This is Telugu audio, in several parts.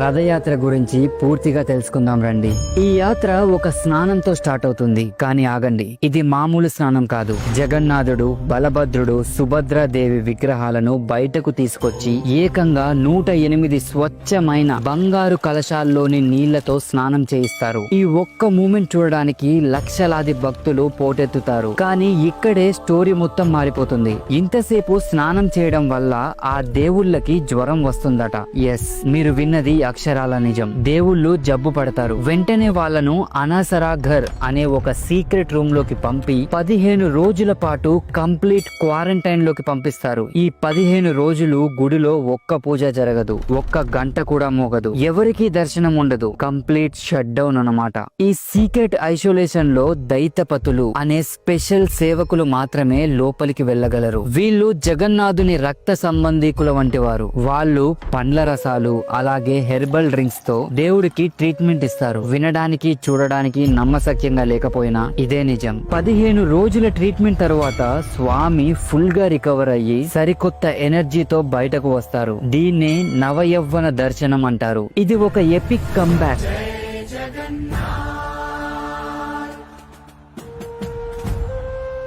రథయాత్ర గురించి పూర్తిగా తెలుసుకుందాం రండి. ఈ యాత్ర ఒక స్నానంతో స్టార్ట్ అవుతుంది. కానీ ఆగండి. ఇది మామూలు స్నానం కాదు. జగన్నాథుడు బలభద్రుడు సుభద్రాదేవి విగ్రహాలను బయటకు తీసుకొచ్చి ఏకంగా నూట ఎనిమిది స్వచ్ఛమైన బంగారు కలశాల్లోని నీళ్ళతో స్నానం చేయిస్తారు. ఈ ఒక్క మూమెంట్ చూడడానికి లక్షలాది భక్తులు పోటెత్తుతారు. కానీ ఇక్కడే స్టోరీ మొత్తం మారిపోతుంది. ఇంతసేపు స్నానం చేయడం వల్ల ఆ దేవుళ్ళకి జ్వరం వస్తుందట. ఎస్ మీరు విన్నది అక్షరాల నిజం. దేవుళ్ళు జబ్బు పడతారు. వెంటనే వాళ్ళను అనాసరా ఘర్ అనే ఒక సీక్రెట్ రూమ్లోకి పంపి పదిహేను రోజుల పాటు కంప్లీట్ క్వారంటైన్లోకి పంపిస్తారు. ఈ పదిహేను రోజులు గుడిలో ఒక్క పూజ జరగదు. ఒక్క గంట కూడా మోగదు. ఎవరికి దర్శనం ఉండదు. కంప్లీట్ షట్ డౌన్ అన్నమాట. ఈ సీక్రెట్ ఐసోలేషన్లో దైతపతులు అనే స్పెషల్ సేవకులు మాత్రమే లోపలికి వెళ్ళగలరు. వీళ్ళు జగన్నాథుని రక్త సంబంధీకుల వంటి వారు. వాళ్ళు పండ్ల రసాలు అలాగే హెర్బల్ డ్రింక్స్తో దేవుడికి ట్రీట్మెంట్ ఇస్తారు. వినడానికి చూడడానికి నమ్మసక్యంగా లేకపోయినా ఇదే నిజం. పదిహేను రోజుల ట్రీట్మెంట్ తర్వాత స్వామి ఫుల్గా రికవర్ అయ్యి సరికొత్త ఎనర్జీతో బయటకు వస్తారు. దీన్నే నవయవ్వన దర్శనం అంటారు. ఇది ఒక ఎపిక్ కంబ్యాక్.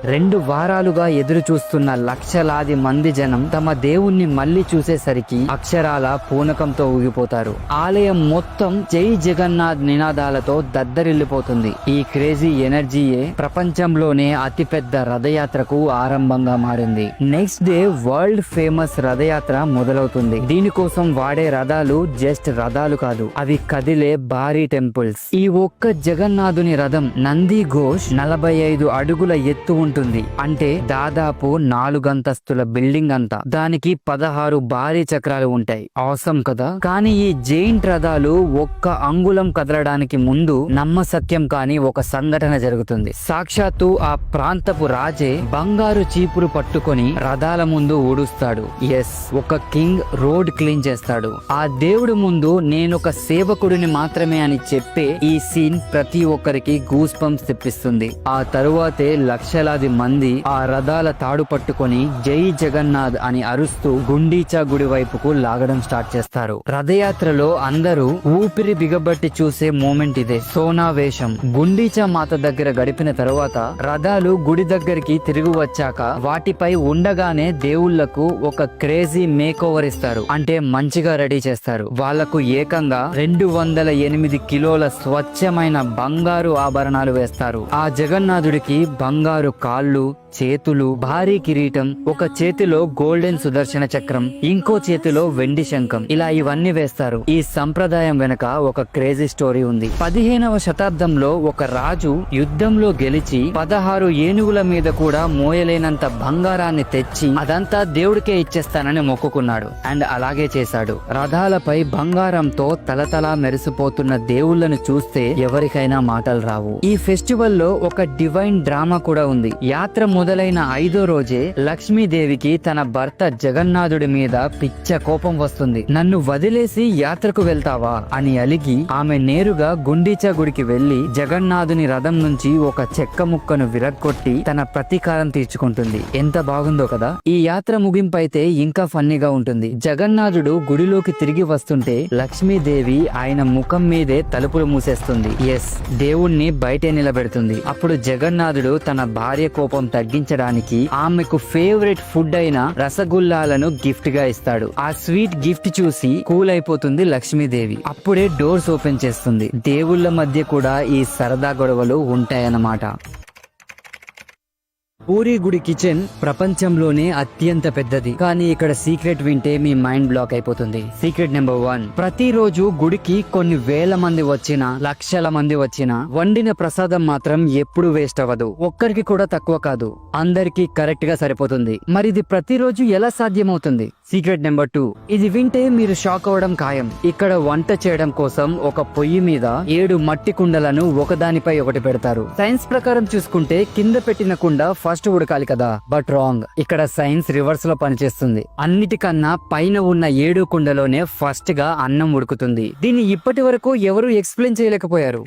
రెండు వారాలుగా ఎదురు చూస్తున్న లక్షలాది మంది జనం తమ దేవుణ్ణి మళ్ళీ చూసేసరికి అక్షరాల పూనకంతో ఊగిపోతారు. ఆలయం మొత్తం జై జగన్నాథ్ నినాదాలతో దద్దరిల్లిపోతుంది. ఈ క్రేజీ ఎనర్జీయే ప్రపంచంలోనే అతిపెద్ద రథయాత్రకు ఆరంభంగా మారింది. Next day world famous Rathayatra మొదలవుతుంది. దీనికోసం వాడే రథాలు జస్ట్ రథాలు కాదు అవి కదిలే భారీ టెంపుల్స్. ఈ ఒక్క జగన్నాథుని రథం నంది ఘోష్ నలభై ఐదు అడుగుల ఎత్తు ఉంటుంది. అంటే దాదాపు నాలుగంతస్తుల బిల్డింగ్ అంతా. దానికి పదహారు భారీ చక్రాలు ఉంటాయి. అవసరం కదా? కానీ ఈ జైంట్ రథాలు ఒక్క అంగుళం కదలడానికి ముందు నమ్మసత్యం కాని ఒక సంఘటన జరుగుతుంది. సాక్షాత్తు ఆ ప్రాంతపు రాజే బంగారు చీపురు పట్టుకొని రథాల ముందు ఊడుస్తాడు. ఎస్ ఒక కింగ్ రోడ్ క్లీన్ చేస్తాడు. ఆ దేవుడు ముందు నేనొక సేవకుడిని మాత్రమే అని చెప్పే ఈ సీన్ ప్రతి ఒక్కరికి గూస్ పంప్స్ తెప్పిస్తుంది. ఆ తరువాతే లక్షలాది మంది ఆ రథాల తాడు పట్టుకొని జై జగన్నాథ్ అని అరుస్తూ గుండీచా గుడి వైపుకు లాగడం స్టార్ట్ చేస్తారు. రథయాత్రలో అందరూ ఊపిరి బిగబట్టి చూసే మూమెంట్ ఇదే. సోనా వేషం. గుండీచా మాత దగ్గర గడిపిన తరువాత రథాలు గుడి దగ్గరికి తిరిగి వచ్చాక వాటిపై ఉండగానే దేవుళ్ళకు ఒక క్రేజీ మేక్ ఓవర్ ఇస్తారు. అంటే మంచిగా రెడీ చేస్తారు. వాళ్ళకు ఏకంగా రెండు వందల ఎనిమిది కిలోల స్వచ్ఛమైన బంగారు ఆభరణాలు వేస్తారు. ఆ జగన్నాథుడికి బంగారు కా కాళ్ళు చేతులు భారీ కిరీటం ఒక చేతిలో గోల్డెన్ సుదర్శన చక్రం ఇంకో చేతిలో వెండి శంఖం. ఇలా ఇవన్నీ వేస్తారు. ఈ సంప్రదాయం వెనక ఒక క్రేజీ స్టోరీ ఉంది. పదిహేనవ శతాబ్దంలో ఒక రాజు యుద్ధంలో గెలిచి పదహారు ఏనుగుల మీద కూడా మోయలేనంత బంగారాన్ని తెచ్చి అదంతా దేవుడికే ఇచ్చేస్తానని మొక్కుకున్నాడు. అండ్ అలాగే చేశాడు. రథాలపై బంగారంతో తలతలా మెరిసిపోతున్న దేవుళ్ళను చూస్తే ఎవరికైనా మాటలు రావు. ఈ ఫెస్టివల్లో ఒక డివైన్ డ్రామా కూడా ఉంది. యాత్ర మొదలైన ఐదో రోజే లక్ష్మీదేవికి తన భర్త జగన్నాథుడి మీద పిచ్చ కోపం వస్తుంది. నన్ను వదిలేసి యాత్రకు వెళ్తావా? అని అలిగి ఆమె నేరుగా గుండీచా గుడికి వెళ్ళి జగన్నాథుని రథం నుంచి ఒక చెక్క ముక్కను విరగ్గొట్టి తన ప్రతీకారం తీర్చుకుంటుంది. ఎంత బాగుందో కదా! ఈ యాత్ర ముగింపు అయితే ఇంకా ఫన్నీగా ఉంటుంది. జగన్నాథుడు గుడిలోకి తిరిగి వస్తుంటే లక్ష్మీదేవి ఆయన ముఖం మీదే తలుపులు మూసేస్తుంది. ఎస్ దేవుణ్ణి బయటే నిలబెడుతుంది. అప్పుడు జగన్నాథుడు తన భార్య కోపం తగ్గించడానికి ఆమెకు ఫేవరెట్ ఫుడ్ అయిన రసగుల్లాలను గిఫ్ట్గా ఇస్తాడు. ఆ స్వీట్ గిఫ్ట్ చూసి కూల్ అయిపోతుంది లక్ష్మీదేవి. అప్పుడే డోర్స్ ఓపెన్ చేస్తుంది. దేవుళ్ళ మధ్య కూడా ఈ సరదా గొడవలు ఉంటాయన్నమాట. పూరి గుడి కిచెన్ ప్రపంచంలోనే అత్యంత పెద్దది. కానీ ఇక్కడ సీక్రెట్ వింటే మీ మైండ్ బ్లాక్ అయిపోతుంది. Secret number one. ప్రతిరోజు గుడికి కొన్ని వేల మంది వచ్చినా లక్షల మంది వచ్చినా వండిన ప్రసాదం మాత్రం ఎప్పుడు వేస్ట్ అవ్వదు. ఒక్కరికి కూడా తక్కువ కాదు. అందరికి కరెక్ట్గా సరిపోతుంది. మరి ఇది ప్రతిరోజు ఎలా సాధ్యమవుతుంది? Secret number two. ఇది వింటే మీరు షాక్ అవ్వడం ఖాయం. ఇక్కడ వంట చేయడం కోసం ఒక పొయ్యి మీద ఏడు మట్టి కుండలను ఒకదానిపై ఒకటి పెడతారు. సైన్స్ ప్రకారం చూసుకుంటే కింద పెట్టిన కుండ ఫస్ట్ ఉడకాలి కదా? But wrong. ఇక్కడ సైన్స్ రివర్స్లో పనిచేస్తుంది. అన్నిటికన్నా పైన ఉన్న ఏడు కుండలోనే ఫస్ట్గా అన్నం ఉడుకుతుంది. దీన్ని ఇప్పటి వరకు ఎవరు ఎక్స్ప్లెయిన్ చేయలేకపోయారు.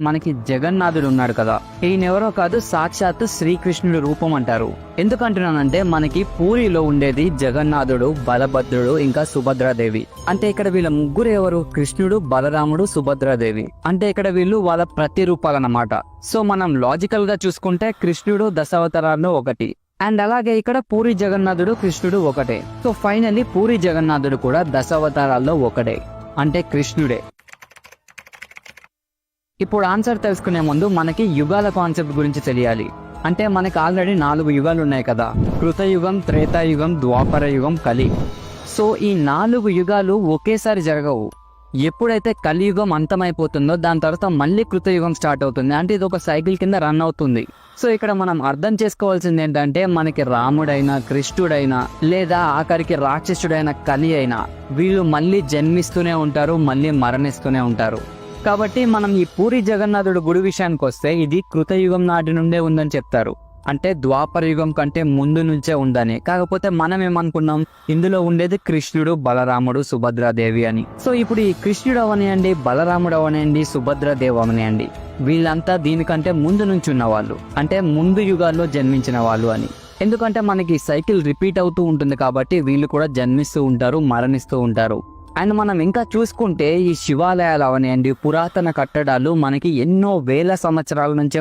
మనకి జగన్నాథుడు ఉన్నాడు కదా. ఈయన ఎవరో కాదు సాక్షాత్ శ్రీకృష్ణుడి రూపం అంటారు. ఎందుకంటున్నానంటే మనకి పూరిలో ఉండేది జగన్నాథుడు బలభద్రుడు ఇంకా సుభద్రాదేవి. అంటే ఇక్కడ వీళ్ళ ముగ్గురు ఎవరు? కృష్ణుడు బలరాముడు సుభద్రాదేవి. అంటే ఇక్కడ వీళ్ళు వాళ్ళ ప్రతిరూపాలన్నమాట. సో మనం లాజికల్గా చూసుకుంటే కృష్ణుడు దశావతారాల్లో ఒకటి. అండ్ అలాగే ఇక్కడ పూరి జగన్నాథుడు కృష్ణుడు ఒకటే. సో ఫైనల్లీ పూరి జగన్నాథుడు కూడా దశావతారాల్లో ఒకటే అంటే కృష్ణుడే. ఇప్పుడు ఆన్సర్ తెలుసుకునే ముందు మనకి యుగాల కాన్సెప్ట్ గురించి తెలియాలి. అంటే మనకి ఆల్రెడీ నాలుగు యుగాలు ఉన్నాయి కదా. కృతయుగం త్రేతాయుగం ద్వాపర యుగం కలి. సో ఈ నాలుగు యుగాలు ఒకేసారి జరగవు. ఎప్పుడైతే కలియుగం అంతమైపోతుందో దాని తర్వాత మళ్ళీ కృతయుగం స్టార్ట్ అవుతుంది. అంటే ఇది ఒక సైకిల్ కింద రన్ అవుతుంది. సో ఇక్కడ మనం అర్థం చేసుకోవాల్సింది ఏంటంటే మనకి రాముడైనా కృష్ణుడైనా లేదా ఆఖరికి రాక్షసుడైన కలి అయినా వీళ్ళు మళ్ళీ జన్మిస్తూనే ఉంటారు మళ్ళీ మరణిస్తూనే ఉంటారు. కాబట్టి మనం ఈ పూరి జగన్నాథుడు గుడి విషయానికి వస్తే ఇది కృతయుగం నాటి నుండే ఉందని చెప్తారు. అంటే ద్వాపర యుగం కంటే ముందు నుంచే ఉందని. కాకపోతే మనం ఏమనుకున్నాం? ఇందులో ఉండేది కృష్ణుడు బలరాముడు సుభద్రాదేవి అని. సో ఇప్పుడు ఈ కృష్ణుడు అవనియండి బలరాముడు అవనియండి సుభద్రాదేవి అవనియండి వీళ్ళంతా దీనికంటే ముందు నుంచి ఉన్నవాళ్ళు. అంటే ముందు యుగాల్లో జన్మించిన వాళ్ళు అని. ఎందుకంటే మనకి సైకిల్ రిపీట్ అవుతూ ఉంటుంది కాబట్టి వీళ్ళు కూడా జన్మిస్తూ ఉంటారు మరణిస్తూ ఉంటారు. అండ్ మనం ఇంకా చూసుకుంటే ఈ శివాలయాలు అవనియండి పురాతన కట్టడాలు మనకి ఎన్నో వేల సంవత్సరాల నుంచే